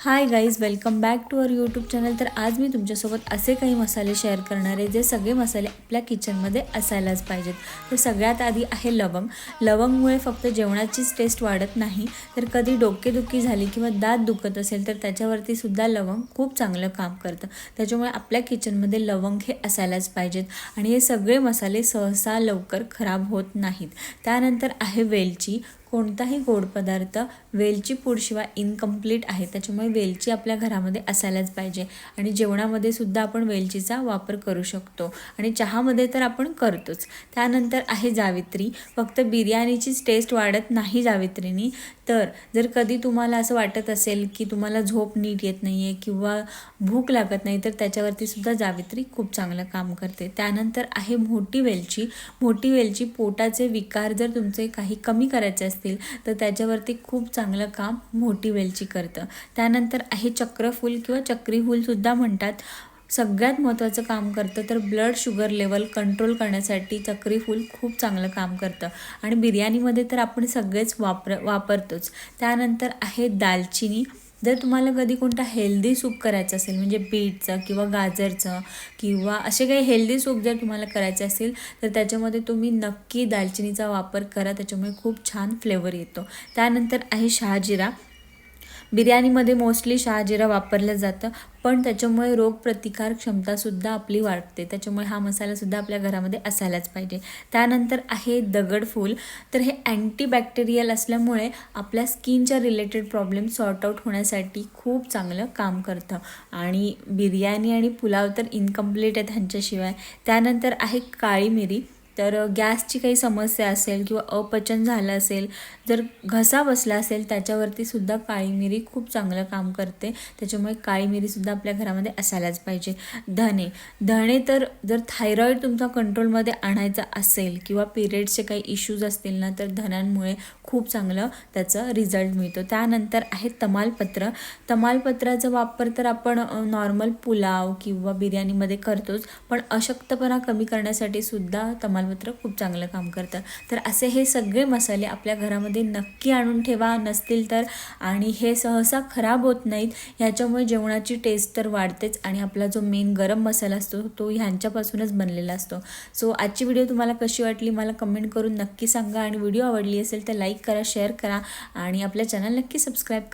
Hi guys welcome back to our YouTube channel तर आज मी तुमच्यासोबत असे काही मसाले शेअर करणार आहे जे सगळे मसाले आपल्या किचनमध्ये असायलाच पाहिजेत. तर सगळ्यात आधी आहे लवंग. लवंगमुळे फक्त जेवणाचीच टेस्ट वाढत नाही. तर कधी डोकेदुखी झाली किंवा दात दुखत असेल तर त्याच्यावरती सुद्धा लवंग खूप चांगलं काम करतं. त्याच्यामुळे आपल्या किचनमध्ये लवंग हे असायलाच पाहिजेत. आणि हे सगळे मसाले सहसा लवकर खराब होत नाहीत. त्यानंतर आहे वेलची. कोणताही गोड पदार्थ वेलची पूडशिवाय इनकम्प्लीट आहे. त्याच्यामुळे वेलची आपल्या घरामध्ये असायलाच पाहिजे. आणि जेवणामध्ये सुद्धा आपण वेलचीचा वापर करू शकतो. आणि चहामध्ये तर आपण करतोच. त्यानंतर आहे जावित्री. फक्त बिर्याणीचीच टेस्ट वाढत नाही जावित्रीनी. तर जर कधी तुम्हाला असं वाटत असेल की तुम्हाला झोप नीट येत नाही आहे किंवा भूक लागत नाही तर त्याच्यावरती सुद्धा जावित्री खूप चांगलं काम करते. त्यानंतर आहे मोठी वेलची. मोठी वेलची पोटाचे विकार जर तुमचे काही कमी करायचे असतील तर त्याच्यावरती खूप चांगलं काम मोठी वेलची करतं. त्यानंतर आहे चक्रफूल किंवा चक्रीफूलसुद्धा म्हणतात. सगळ्यात महत्त्वाचं काम करतं तर ब्लड शुगर लेवल कंट्रोल करण्यासाठी चक्रीफूल खूप चांगलं काम करतं. आणि बिर्याणीमध्ये तर आपण सगळेच वापर वापरतोच. त्यानंतर आहे दालचिनी. जर तुम्हाला कधी कोणता हेल्दी सूप करायचं असेल म्हणजे बीटचं किंवा गाजरचं किंवा असे काही हेल्दी सूप जर तुम्हाला करायचे असेल तर त्याच्यामध्ये तुम्ही नक्की दालचिनीचा वापर करा. त्याच्यामुळे खूप छान फ्लेवर येतो. त्यानंतर आहे शहाजिरा. बिर्याणीमध्ये मोस्टली शहाजिरा वापरलं जातं पण त्याच्यामुळे रोगप्रतिकार क्षमतासुद्धा आपली वाढते. त्याच्यामुळे हा मसालासुद्धा आपल्या घरामध्ये असायलाच पाहिजे. त्यानंतर आहे दगडफूल तर हे अँटीबॅक्टेरियल असल्यामुळे आपल्या स्किनच्या रिलेटेड प्रॉब्लेम सॉर्ट आउट होण्यासाठी खूप चांगलं काम करतं. आणि बिर्याणी आणि पुलाव तर इनकम्प्लीट आहे त्यांच्याशिवाय त्यानंतर आहे काळी मिरी. तर गॅसची काही समस्या असेल किंवा अपचन झालं असेल जर घसा बसला असेल त्याच्यावरती सुद्धा काळी मिरी खूप चांगलं काम करते. त्याच्यामुळे काळी मिरीसुद्धा आपल्या घरामध्ये असायलाच पाहिजे. धणे धणे तर जर थायरॉईड तुमचा कंट्रोलमध्ये आणायचा असेल किंवा पिरियड्सचे काही इश्यूज असतील ना तर धण्यांमुळे खूप चांगलं त्याचं रिझल्ट मिळतो. त्यानंतर आहे तमालपत्र. तमालपत्राचा वापर तर आपण नॉर्मल पुलाव किंवा बिर्याणीमध्ये करतोच पण अशक्तपणा कमी करण्यासाठी सुद्धा तमाल तमालपत्र खूप चांगलं काम करतं तर असे हे सगळे मसाले आपल्या घरामध्ये नक्की आणून ठेवा नसतील तर. आणि हे सहसा खराब होत नाहीत. ह्याच्यामुळे जेवणाची टेस्ट तर वाढतेच आणि आपला जो मेन गरम मसाला असतो तो ह्यांच्यापासूनच बनलेला असतो. सो आजची व्हिडिओ तुम्हाला कशी वाटली मला कमेंट करून नक्की सांगा. आणि व्हिडिओ आवडली असेल तर लाईक करा शेअर करा. आणि आपल्या चॅनल नक्की सबस्क्राईब करा.